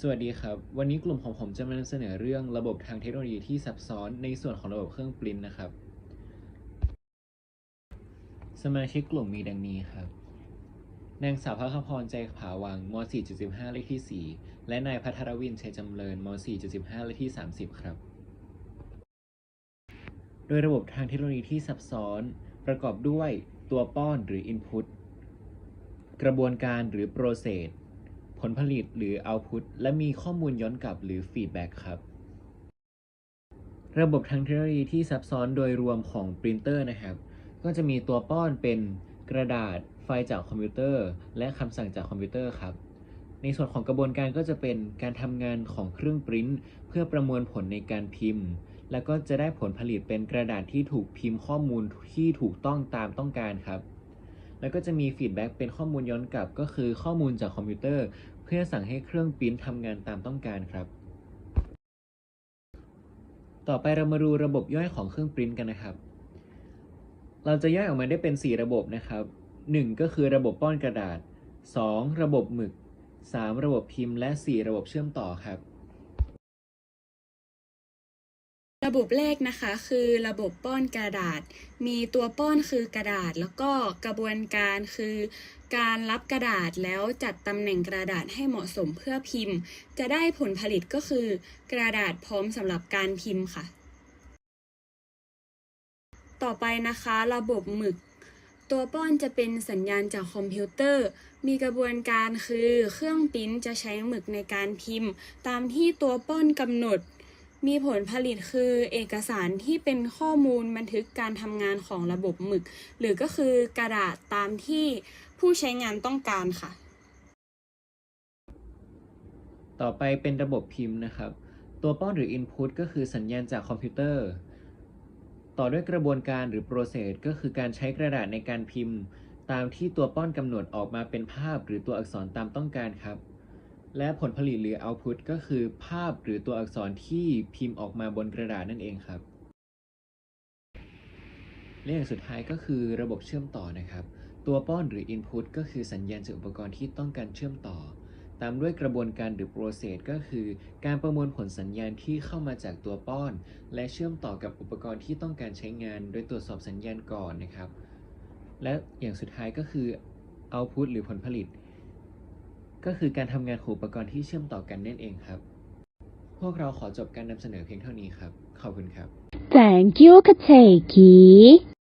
สวัสดีครับ วันนี้กลุ่มของผมจะมานำเสนอเรื่องระบบทางเทคโนโลยีที่ซับซ้อนในส่วนของระบบเครื่องปริ้นนะครับ สมาชิกกลุ่มมีดังนี้ครับ นางสาวพักพรใจผาวังม .4.15 เลขที่ 4 และนายพัทรวินชัยจำเริญม .4.15 เลขที่ 30 ครับ โดยระบบทางเทคโนโลยีที่ซับซ้อน ประกอบด้วยตัวป้อนหรือ Input กระบวนการหรือ Process ผลผลิตหรือ Output และมีข้อมูลย้อนกลับหรือ Feedback ครับ ระบบทางเทคโนโลยีที่ซับซ้อนโดยรวมของปรินเตอร์นะครับ ก็จะมีตัวป้อนเป็นกระดาษไฟล์จากคอมพิวเตอร์ และคำสั่งจากคอมพิวเตอร์ครับ ในส่วนของกระบวนการก็จะเป็นการทำงานของเครื่องปริ้นเพื่อประมวลผลในการพิมพ์ แล้วก็จะได้ผลผลิตเป็นกระดาษที่ถูกพิมพ์ข้อมูลที่ถูกต้องตามต้องการครับ แล้วก็จะมีฟีดแบ็กเป็นข้อมูลย้อนกลับ ก็คือข้อมูลจากคอมพิวเตอร์ เพื่อสั่งให้เครื่องปริ้นทำงานตามต้องการครับ ต่อไปเรามาดูระบบย่อยของเครื่องปริ้นกันนะครับ เราจะย่อยออกมาได้เป็น 4 ระบบนะครับ 1 ก็คือระบบป้อนกระดาษ 2 ระบบหมึก 3 ระบบพิมพ์ และ 4 ระบบเชื่อมต่อครับ ระบบแรกนะคะ คือระบบป้อนกระดาษ มีตัวป้อนคือกระดาษ แล้วก็กระบวนการคือการรับกระดาษแล้วจัดตำแหน่งกระดาษให้เหมาะสมเพื่อพิมพ์ จะได้ผลผลิตก็คือกระดาษพร้อมสำหรับการพิมพ์ค่ะ ต่อไปนะคะ ระบบหมึก ตัวป้อนจะเป็นสัญญาณจากคอมพิวเตอร์ มีกระบวนการคือเครื่องปิ้นจะใช้หมึกในการพิมพ์ ตามที่ตัวป้อนกำหนด มีผลผลิตคือเอกสารที่เป็นข้อมูลบันทึกการทำงานของระบบหมึก หรือก็คือกระดาษตามที่ผู้ใช้งานต้องการค่ะ ต่อไปเป็นระบบพิมพ์นะครับ ตัวป้อนหรือ Input ก็คือสัญญาณจากคอมพิวเตอร์ ต่อด้วยกระบวนการหรือ Process ก็คือการใช้กระดาษในการพิมพ์ ตามที่ตัวป้อนกำหนดออกมาเป็นภาพหรือตัวอักษรตามต้องการครับ และผลผลิตหรือ Output ก็คือภาพหรือตัวอักษรที่พิมพ์ออกมาบนกระดาษนั่นเองครับ และอย่างสุดท้ายก็คือระบบเชื่อมต่อนะครับ ตัวป้อนหรือ Input ก็คือสัญญาณจากอุปกรณ์ที่ต้องการเชื่อมต่อ ตามด้วยกระบวนการหรือ process ก็คือ การประมวลผลสัญญาณที่เข้ามาจากตัวป้อน และเชื่อมต่อกับอุปกรณ์ที่ต้องการใช้งาน โดยตรวจสอบสัญญาณก่อนนะครับ และอย่างสุดท้ายก็คือ output หรือผลผลิต ก็คือการทำงานของอุปกรณ์ที่เชื่อมต่อกันนั่นเองครับ พวกเราขอจบการนำเสนอเพียงเท่านี้ครับ ขอบคุณครับ Thank you, Kateki.